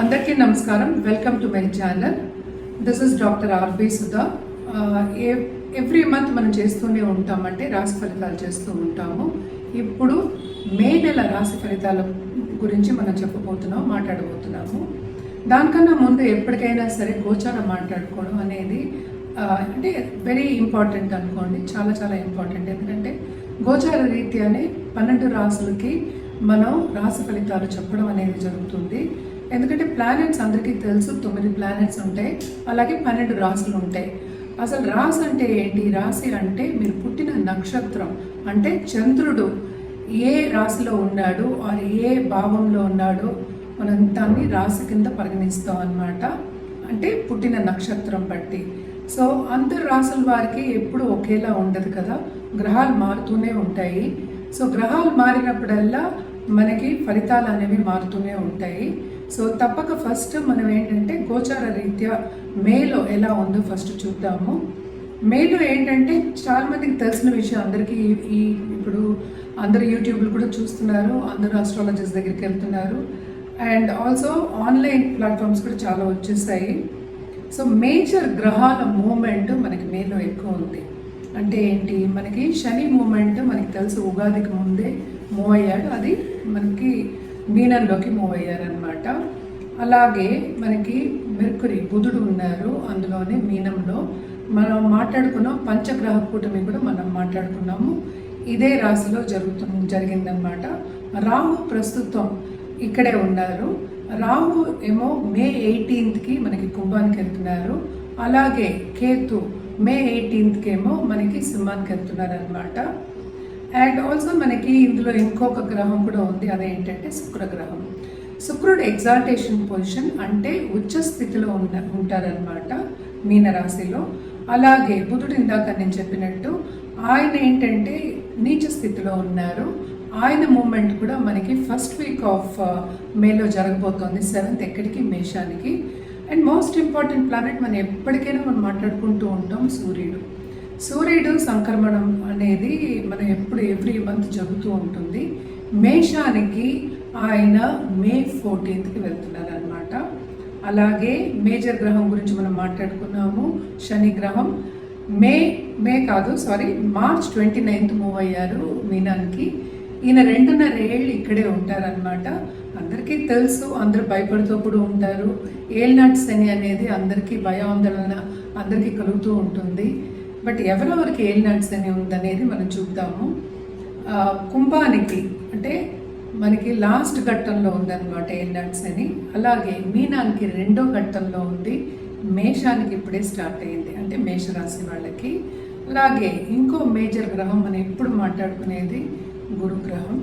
అందరికీ నమస్కారం. Welcome to my channel this is doctor R B Sudha every month మనం చేస్తూనే ఉంటామంటే రాశి ఫలితాలు చేస్తూ ఉంటాము. ఇప్పుడు మే నెల రాశి ఫలితాల గురించి మనం చెప్పబోతున్నాం మాట్లాడబోతున్నాము. దానికన్నా ముందు ఎప్పటికైనా సరే గోచారం మాట్లాడుకోవడం అనేది అంటే వెరీ ఇంపార్టెంట్ అనుకోండి. చాలా చాలా ఇంపార్టెంట్ ఎందుకంటే గోచార రీత్యానే పన్నెండు రాసులకి మనం రాశి ఫలితాలు చెప్పడం అనేది జరుగుతుంది. ఎందుకంటే ప్లానెట్స్ అందరికీ తెలుసు తొమ్మిది ప్లానెట్స్ ఉంటాయి అలాగే పన్నెండు రాసులు ఉంటాయి. అసలు రాశి అంటే ఏంటి? రాశి అంటే మీరు పుట్టిన నక్షత్రం అంటే చంద్రుడు ఏ రాశిలో ఉన్నాడు ఆర్ ఏ భావంలో ఉన్నాడో మనం దాన్ని రాశి కింద పరిగణిస్తాం అన్నమాట. అంటే పుట్టిన నక్షత్రం బట్టి. సో అందరు రాసుల వారికి ఎప్పుడు ఒకేలా ఉండదు కదా? గ్రహాలు మారుతూనే ఉంటాయి. సో గ్రహాలు మారినప్పుడల్లా మనకి ఫలితాలు అనేవి మారుతూనే ఉంటాయి. సో తప్పక ఫస్ట్ మనం ఏంటంటే గోచార రీత్యా మేలో ఎలా ఉందో ఫస్ట్ చూద్దాము. మేలో ఏంటంటే చాలా మందికి తెలిసిన విషయం అందరికీ ఈ- ఈ ఇప్పుడు అందరు యూట్యూబ్లు కూడా చూస్తున్నారు అందరూ ఆస్ట్రాలజర్స్ దగ్గరికి వెళ్తున్నారు. అండ్ ఆల్సో ఆన్లైన్ ప్లాట్ఫామ్స్ కూడా చాలా వచ్చేసాయి. సో మేజర్ గ్రహాల మూమెంట్ మనకి మేలో ఎక్కువ ఉంది. అంటే ఏంటి? మనకి శని మూమెంట్ మనకి తెలుసు ఉగాదికి ముందే మూవ్ అయ్యాడు. అది మనకి మీనంలోకి మూవ్ అయ్యారనమాట అలాగే మనకి మెర్కురి బుధుడు ఉన్నారు. అందులోనే మీనంలో మనం మాట్లాడుకున్నాం. పంచగ్రహ కూటమి కూడా మనం మాట్లాడుకున్నాము. ఇదే రాశిలో జరుగుతు జరిగిందనమాట రాహు ప్రస్తుతం ఇక్కడే ఉన్నారు. రాహు ఏమో మే ఎయిటీన్త్కి మనకి కుంభానికి వెళ్తున్నారు. అలాగే కేతు మే ఎయిటీన్త్కి ఏమో మనకి సింహానికి వెళ్తున్నారు అనమాట అండ్ ఆల్సో మనకి ఇందులో ఇంకొక గ్రహం కూడా ఉంది అదేంటంటే శుక్రగ్రహం. శుక్రుడు ఎగ్జాల్టేషన్ పొజిషన్ అంటే ఉచ్చ స్థితిలో ఉన్న ఉంటారనమాట మీనరాశిలో. అలాగే బుధుడు ఇందాక నేను చెప్పినట్టు ఆయన ఏంటంటే నీచ స్థితిలో ఉన్నారు. ఆయన మూమెంట్ కూడా మనకి ఫస్ట్ వీక్ ఆఫ్ మేలో జరగబోతోంది సెవెంత్ ఎక్కడికి? మేషానికి. అండ్ మోస్ట్ ఇంపార్టెంట్ ప్లానెట్ మనం ఎప్పటికైనా మనం మాట్లాడుకుంటూ ఉంటాం సూర్యుడు. సూర్యుడు సంక్రమణం అనేది మనం ఎప్పుడు ఎవ్రీ మంత్ జరుగుతూ ఉంటుంది. మేషానికి ఆయన మే ఫోర్టీన్త్కి వెళ్తున్నారు అనమాట అలాగే మేజర్ గ్రహం గురించి మనం మాట్లాడుకున్నాము శని గ్రహం. మే మే కాదు sorry March twenty ninth move అయ్యారు మీనానికి. ఈయన రెండున్నర ఏళ్ళు ఇక్కడే ఉంటారనమాట అందరికీ తెలుసు అందరూ భయపడుతూ కూడా ఉంటారు. ఏల్నాటి శని అనేది అందరికీ భయాందోళన అందరికీ కలుగుతూ ఉంటుంది. బట్ ఎవరెవరికి నట్స్ అని ఉందనేది మనం చూద్దాము. కుంభానికి అంటే మనకి లాస్ట్ ఘట్టంలో ఉందన్నమాట హెయిల్ నట్స్ అని అలాగే మీనానికి రెండో ఘట్టంలో ఉంది. మేషానికి ఇప్పుడే స్టార్ట్ అయింది. అంటే మేషరాశి వాళ్ళకి. అలాగే ఇంకో మేజర్ గ్రహం మనం ఎప్పుడు మాట్లాడుకునేది? గురుగ్రహం.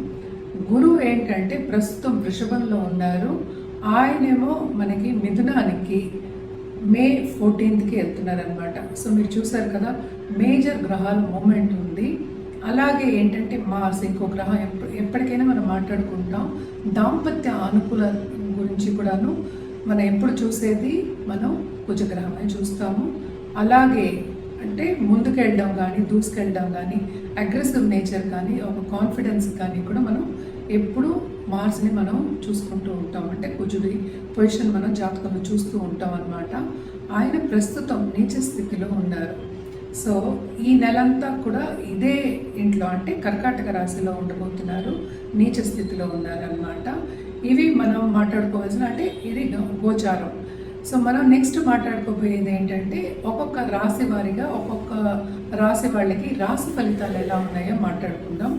గురువు ఏంటంటే ప్రస్తుతం వృషభంలో ఉన్నారు. ఆయనేమో మనకి మిథునానికి మే ఫోర్టీన్త్కి వెళ్తున్నారనమాట సో మీరు చూసారు కదా మేజర్ గ్రహాల మూమెంట్ ఉంది. అలాగే ఏంటంటే మార్స్ ఇంకో గ్రహం ఎప్పుడు ఎప్పటికైనా మనం మాట్లాడుకుంటాం. దాంపత్య అనుకూల గురించి కూడాను మనం ఎప్పుడు చూసేది మనం కుజగ్రహమే చూస్తాము. అలాగే అంటే ముందుకెళ్ళడం కానీ దూసుకెళ్ళడం కానీ అగ్రెసివ్ నేచర్ కానీ ఒక కాన్ఫిడెన్స్ కానీ కూడా మనం ఎప్పుడు మార్స్ని మనం చూసుకుంటూ ఉంటాం. అంటే కుజుడి పొజిషన్ మనం జాతకంలో చూస్తూ ఉంటాం అన్నమాట. ఆయన ప్రస్తుతం నీచ స్థితిలో ఉన్నారు. సో ఈ నెలంతా కూడా ఇదే ఇంట్లో అంటే కర్కాటక రాశిలో ఉండబోతున్నారు నీచ స్థితిలో ఉన్నారనమాట ఇవి మనం మాట్లాడుకోవాల్సిన అంటే ఇది గోచారం. సో మనం నెక్స్ట్ మాట్లాడుకోబోయేది ఏంటంటే ఒక్కొక్క రాశి వారిగా ఒక్కొక్క రాశి వాళ్ళకి రాశి ఫలితాలు ఎలా ఉన్నాయో మాట్లాడుకుందాం.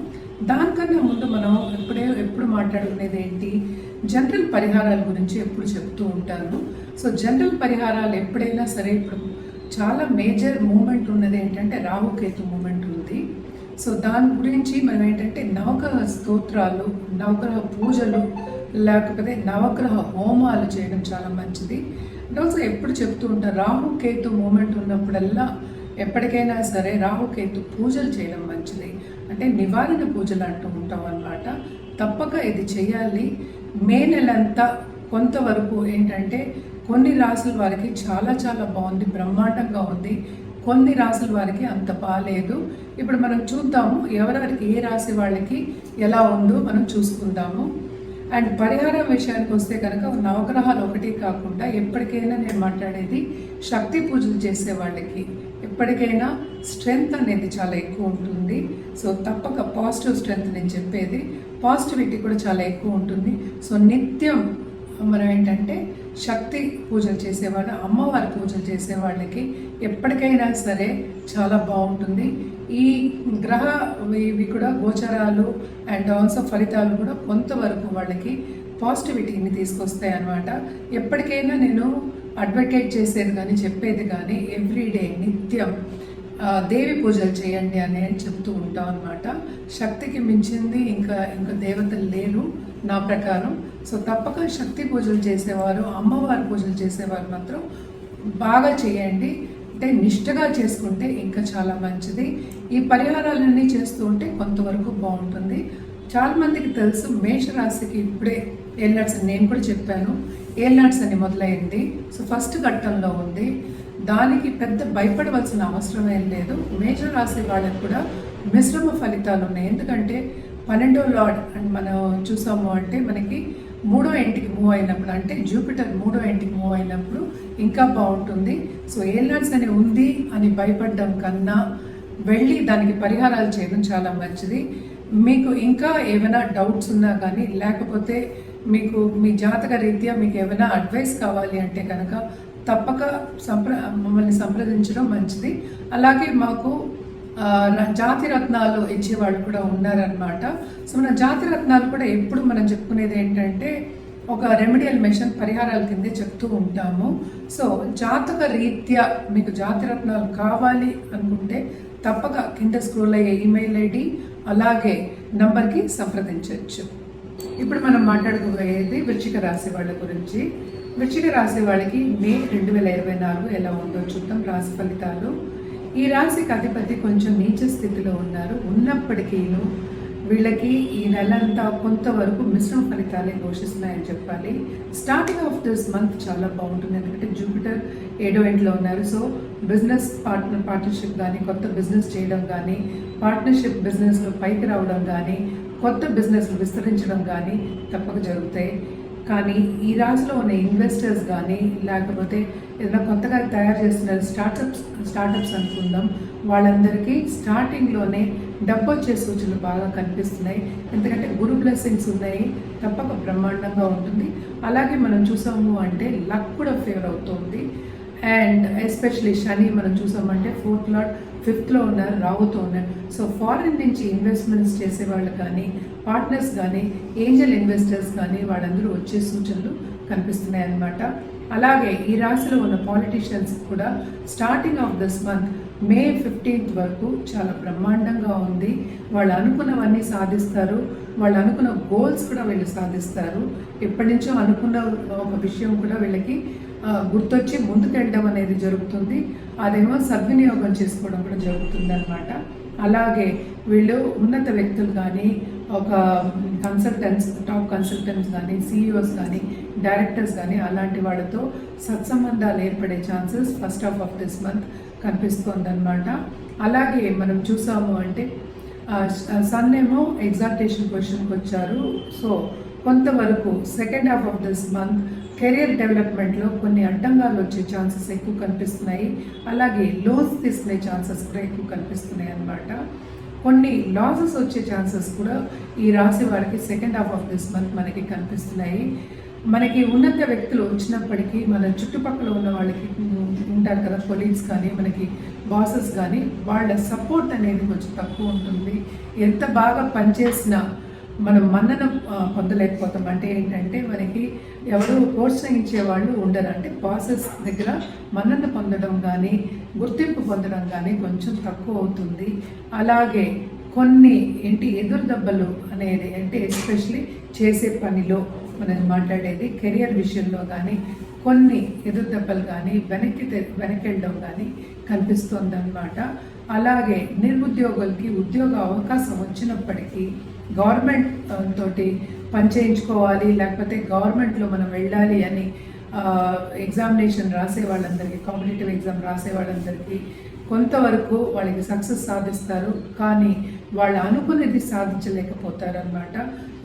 దానికన్నా ముందు మనం ఎప్పుడే ఎప్పుడు మాట్లాడుకునేది ఏంటి? జనరల్ పరిహారాల గురించి ఎప్పుడు చెప్తూ ఉంటాను. సో జనరల్ పరిహారాలు ఎప్పుడైనా సరే ఇప్పుడు చాలా మేజర్ మూమెంట్ ఉన్నది ఏంటంటే రాహుకేతు మూమెంట్ ఉంది. సో దాని గురించి మనం ఏంటంటే నవగ్రహ స్తోత్రాలు నవగ్రహ పూజలు లేకపోతే నవగ్రహ హోమాలు చేయడం చాలా మంచిది. అండ్ ఆల్సో ఎప్పుడు చెప్తూ ఉంటారు రాహుకేతు మూమెంట్ ఉన్నప్పుడల్లా ఎప్పటికైనా సరే రాహుకేతు పూజలు చేయడం మంచిది. అంటే నివారణ పూజలు అంటూ ఉంటాం అన్నమాట. తప్పక ఇది చేయాలి. మే నెలంతా కొంతవరకు ఏంటంటే కొన్ని రాసుల వారికి చాలా చాలా బాగుంది బ్రహ్మాండంగా ఉంది. కొన్ని రాసుల వారికి అంత బాగాలేదు ఇప్పుడు మనం చూద్దాము ఎవరెవరికి ఏ రాశి వాళ్ళకి ఎలా ఉందో మనం చూసుకుందాము. అండ్ పరిహారం విషయానికి వస్తే కనుక నవగ్రహాలు ఒకటి కాకుండా ఎప్పటికైనా నేను మాట్లాడేది శక్తి పూజలు చేసే వాళ్ళకి. ఎప్పటికైనా స్ట్రెంగ్త్ అనేది చాలా ఎక్కువ ఉంటుంది. సో తప్పక పాజిటివ్ స్ట్రెంగ్త్ నేను చెప్పేది. పాజిటివిటీ కూడా చాలా ఎక్కువ ఉంటుంది. సో నిత్యం మనం ఏంటంటే శక్తి పూజలు చేసేవాళ్ళు అమ్మవారి పూజలు చేసే వాళ్ళకి ఎప్పటికైనా సరే చాలా బాగుంటుంది. ఈ గ్రహ ఇవి కూడా గోచరాలు అండ్ ఆల్సో ఫలితాలు కూడా కొంతవరకు వాళ్ళకి పాజిటివిటీని తీసుకొస్తాయి అన్నమాట. ఎప్పటికైనా నేను అడ్వకేట్ చేసేది కానీ చెప్పేది కానీ ఎవ్రీడే నిత్యం దేవి పూజలు చేయండి అని చెప్తూ ఉంటాం అనమాట శక్తికి మించింది ఇంకా ఇంకా దేవతలు లేరు నా ప్రకారం. సో తప్పక శక్తి పూజలు చేసేవారు అమ్మవారి పూజలు చేసేవారు మాత్రం బాగా చేయండి. అంటే నిష్టగా చేసుకుంటే ఇంకా చాలా మంచిది. ఈ పరిహారాలన్నీ చేస్తూ ఉంటే కొంతవరకు బాగుంటుంది. చాలామందికి తెలుసు మేషరాశికి ఇప్పుడే ఏల్నాట్స్ అని నేను కూడా చెప్పాను ఏల్నాట్స్ అని మొదలైంది. సో ఫస్ట్ ఘట్టంలో ఉంది. దానికి పెద్ద భయపడవలసిన అవసరం ఏం లేదు. మేషరాశి వాళ్ళకి కూడా మిశ్రమ ఫలితాలు ఉన్నాయి. ఎందుకంటే పన్నెండో లార్డ్ అండ్ మనం చూసాము అంటే మనకి మూడో ఇంటికి మూవ్ అయినప్పుడు అంటే జూపిటర్ మూడో ఇంటికి మూవ్ అయినప్పుడు ఇంకా బాగుంటుంది. సో ఏల్నాట్స్ అని ఉంది అని భయపడడం కన్నా వెళ్ళి దానికి పరిహారాలు చేయడం చాలా మంచిది. మీకు ఇంకా ఏమైనా డౌట్స్ ఉన్నా కానీ లేకపోతే మీకు మీ జాతక రీత్యా మీకు ఏమైనా అడ్వైస్ కావాలి అంటే కనుక తప్పక సంప్ర మమ్మల్ని సంప్రదించడం మంచిది. అలాగే మాకు జాతి రత్నాలు ఇచ్చేవాళ్ళు కూడా ఉన్నారనమాట సో మన జాతి రత్నాలు కూడా ఎప్పుడు మనం చెప్పుకునేది ఏంటంటే ఒక రెమెడియల్ మెషిన్ పరిహారాల కిందే చెప్తూ ఉంటాము. సో జాతక రీత్యా మీకు జాతి రత్నాలు కావాలి అనుకుంటే తప్పక కింద స్క్రోల్ అయ్యే ఈమెయిల్ ఐడి అలాగే నంబర్కి సంప్రదించవచ్చు ఇప్పుడు మనం మాట్లాడుకోబోయేది వృచ్చిక రాశి వాళ్ళ గురించి. వృచ్చిక రాశి వాళ్ళకి మే రెండు వేల ఇరవై నాలుగు ఎలా ఉందో చూద్దాం. రాశి ఫలితాలు. ఈ రాశికి అధిపతి కొంచెం నీచ స్థితిలో ఉన్నారు. ఉన్నప్పటికీను వీళ్ళకి ఈ నెలంతా కొంతవరకు మిశ్రమ ఫలితాలే ఘోషిస్తున్నాయని చెప్పాలి. స్టార్టింగ్ ఆఫ్ దిస్ మంత్ చాలా బాగుంటుంది. ఎందుకంటే జూపిటర్ ఏడో ఇంట్లో ఉన్నారు. సో బిజినెస్ పార్ట్నర్ పార్ట్నర్షిప్ కానీ కొత్త బిజినెస్ చేయడం కానీ పార్ట్నర్షిప్ బిజినెస్లో పైకి రావడం కానీ కొత్త బిజినెస్ విస్తరించడం కానీ తప్పక జరుగుతాయి. కానీ ఈ రాశిలో ఉన్న ఇన్వెస్టర్స్ కానీ లేకపోతే ఏదైనా కొత్తగా తయారు చేస్తున్న స్టార్టప్స్ స్టార్టప్స్ అనుకుందాం వాళ్ళందరికీ స్టార్టింగ్లోనే డబ్బు వచ్చే సూచనలు బాగా కనిపిస్తున్నాయి. ఎందుకంటే గురు బ్లెస్సింగ్స్ ఉన్నాయి తప్పక బ్రహ్మాండంగా ఉంటుంది. అలాగే మనం చూసాము అంటే లక్ కూడా ఫేవర్ అవుతుంది. అండ్ ఎస్పెషలీ శని మనం చూసామంటే ఫోర్త్ లాట్ ఫిఫ్త్లో ఉన్నారు రావుతో ఉన్నారు సో ఫారిన్ నుంచి ఇన్వెస్ట్మెంట్స్ చేసే వాళ్ళు కానీ పార్ట్నర్స్ కానీ ఏంజల్ ఇన్వెస్టర్స్ కానీ వాళ్ళందరూ వచ్చే సూచనలు కనిపిస్తున్నాయి అన్నమాట. అలాగే ఈ రాశిలో ఉన్న పాలిటీషియన్స్ కూడా starting of this month May fifteenth వరకు చాలా బ్రహ్మాండంగా ఉంది. వాళ్ళు అనుకున్నవన్నీ సాధిస్తారు. వాళ్ళు అనుకున్న గోల్స్ కూడా వీళ్ళు సాధిస్తారు. ఎప్పటి నుంచో అనుకున్న ఒక విషయం కూడా వీళ్ళకి గుర్తొచ్చి ముందుకెళ్ళడం అనేది జరుగుతుంది. అదేమో సద్వినియోగం చేసుకోవడం కూడా జరుగుతుంది అనమాట అలాగే వీళ్ళు ఉన్నత వ్యక్తులు కానీ ఒక కన్సల్టెంట్స్ టాప్ కన్సల్టెంట్స్ కానీ సీఈఓస్ కానీ డైరెక్టర్స్ కానీ అలాంటి వాళ్ళతో సత్సంబంధాలు ఏర్పడే chances first half of this month కనిపిస్తోందనమాట అలాగే మనం చూసాము అంటే సన్ ఏమో ఎగ్జాక్టేషన్ క్వశ్చన్కి వచ్చారు. సో కొంతవరకు second half of this month career డెవలప్మెంట్లో కొన్ని అడ్డంగాలు వచ్చే ఛాన్సెస్ ఎక్కువ కనిపిస్తున్నాయి. అలాగే లోన్స్ తీసుకునే ఛాన్సెస్ కూడా ఎక్కువ కనిపిస్తున్నాయి అన్నమాట. కొన్ని లాసెస్ వచ్చే ఛాన్సెస్ కూడా ఈ రాశి వారికి second half of this month మనకి కనిపిస్తున్నాయి. మనకి ఉన్నత వ్యక్తులు వచ్చినప్పటికీ మన చుట్టుపక్కల ఉన్న వాళ్ళకి ఉంటారు కదా కొలీగ్స్ కానీ మనకి బాసెస్ కానీ వాళ్ళ సపోర్ట్ అనేది కొంచెం తక్కువ ఉంటుంది. ఎంత బాగా పనిచేసినా మనం మన్నన పొందలేకపోతాం. అంటే ఏంటంటే మనకి ఎవరు ప్రోత్సహించే వాళ్ళు ఉండరు. అంటే ప్రాసెస్ దగ్గర మన్నన పొందడం కానీ గుర్తింపు పొందడం కానీ కొంచెం తక్కువ అవుతుంది. అలాగే కొన్ని ఏంటి ఎదురు దెబ్బలు అనేది అంటే ఎస్పెషలీ చేసే పనిలో మనం మాట్లాడేది కెరియర్ విషయంలో కానీ కొన్ని ఎదురు దెబ్బలు కానీ వెనక్కి తె- కానీ కనిపిస్తుంది అనమాట అలాగే నిరుద్యోగులకి ఉద్యోగ అవకాశం వచ్చినప్పటికీ గవర్నమెంట్ తోటి పనిచేయించుకోవాలి లేకపోతే గవర్నమెంట్లో మనం వెళ్ళాలి అని ఎగ్జామినేషన్ రాసే వాళ్ళందరికీ కాంపిటేటివ్ ఎగ్జామ్ రాసే వాళ్ళందరికీ కొంతవరకు వాళ్ళకి సక్సెస్ సాధిస్తారు కానీ వాళ్ళు అనుకునేది సాధించలేకపోతారు అనమాట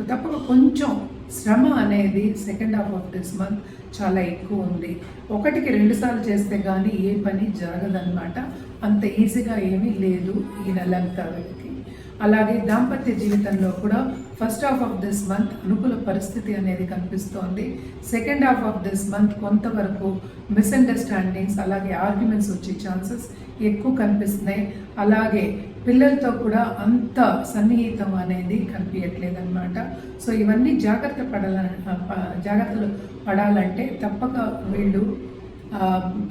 తప్పక కొంచెం శ్రమ అనేది second half of this month చాలా ఎక్కువ ఉంది. ఒకటికి రెండు సార్లు చేస్తే కానీ ఏ పని జరగదన్నమాట. అంత ఈజీగా ఏమీ లేదు ఈ నెలంతా వీళ్ళకి అలాగే దాంపత్య జీవితంలో కూడా first half of this month అనుకూల పరిస్థితి అనేది కనిపిస్తోంది. Second half of this month కొంతవరకు మిస్అండర్స్టాండింగ్స్ అలాగే ఆర్గ్యుమెంట్స్ వచ్చే ఛాన్సెస్ ఎక్కువ కనిపిస్తున్నాయి. అలాగే పిల్లలతో కూడా అంత సన్నిహితం అనేది కనిపించట్లేదు అనమాట సో ఇవన్నీ జాగ్రత్త పడాల జాగ్రత్తలు పడాలంటే తప్పక వీళ్ళు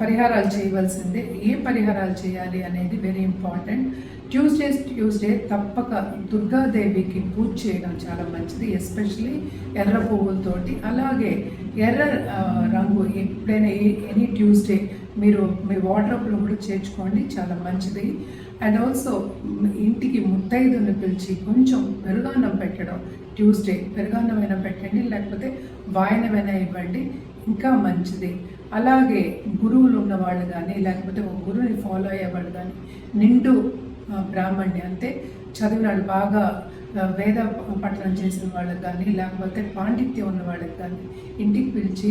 పరిహారాలు చేయవలసిందే. ఏ పరిహారాలు చేయాలి అనేది వెరీ ఇంపార్టెంట్ ట్యూస్డే ట్యూస్డే తప్పక దుర్గాదేవికి పూజ చేయడం చాలా మంచిది ఎస్పెషలీ ఎర్ర పువ్వులతోటి. అలాగే ఎర్ర రంగు ఎప్పుడైనా ఎనీ ట్యూస్డే మీరు మీ వార్డ్రోబ్లో కూడా చేర్చుకోండి చాలా మంచిది. అండ్ ఆల్సో ఇంటికి ముత్తైదుని పిలిచి కొంచెం పెరుగాన్నం పెట్టడం ట్యూస్డే పెరుగాన్నమైనా పెట్టండి లేకపోతే వాయనమైనా ఇవ్వండి ఇంకా మంచిది. అలాగే గురువులు ఉన్నవాళ్ళు కానీ లేకపోతే ఒక గురువుని ఫాలో అయ్యేవాళ్ళు కానీ నిండు బ్రాహ్మణ్య అంటే చదివినాడు బాగా వేద పఠనం చేసిన వాళ్ళకి కానీ లేకపోతే పాండిత్యం ఉన్న వాళ్ళకి కానీ ఇంటికి పిలిచి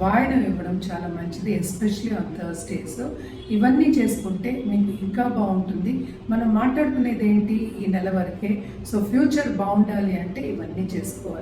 వాయనం ఇవ్వడం చాలా మంచిది ఎస్పెషలీ ఆన్ థర్స్డేస్. ఇవన్నీ చేసుకుంటే మీకు ఇంకా బాగుంటుంది. మనం మాట్లాడుకునేది ఏంటి ఈ నెల వరకే? సో ఫ్యూచర్ బాగుండాలి అంటే ఇవన్నీ చేసుకోవాలి.